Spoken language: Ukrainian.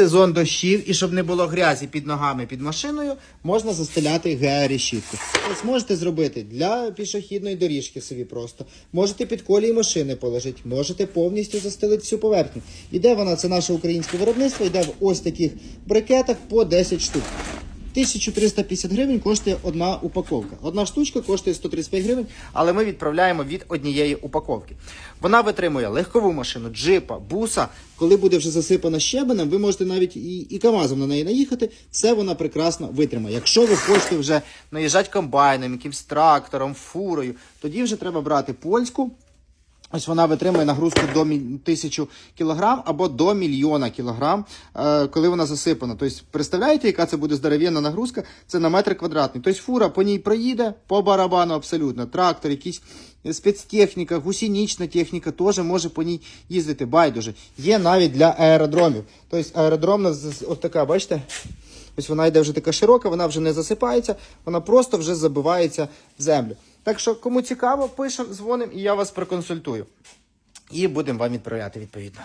сезон дощів і щоб не було грязі під ногами під машиною, можна застеляти георішітку. Ось можете зробити для пішохідної доріжки собі просто. Можете під колії машини положити, можете повністю застелити всю поверхню. Іде вона, це наше українське виробництво, йде в ось таких брикетах по 10 штук. 1350 гривень коштує одна упаковка. Одна штучка коштує 135 гривень, але ми відправляємо від однієї упаковки. Вона витримує легкову машину, джипа, буса. Коли буде вже засипана щебенем, ви можете навіть і, і КАМАЗом на неї наїхати. Все вона прекрасно витримає. Якщо ви хочете вже наїжджати комбайном, якимсь трактором, фурою, тоді вже треба брати польську. Ось вона витримує нагрузку до міль- тисячу кілограм або до мільйона кілограм, е, коли вона засипана. Тобто, представляєте, яка це буде здоровенна нагрузка? Це на метр квадратний. Тобто фура по ній проїде по барабану абсолютно. Трактор, якісь спецтехніка, гусінічна техніка теж може по ній їздити. Байдуже. Є навіть для аеродромів. Тобто аеродромна ось така, бачите? Ось вона йде вже така широка, вона вже не засипається, вона просто вже забивається в землю. Так що, кому цікаво, пишемо, дзвонимо і я вас проконсультую. І будемо вам відправляти відповідно.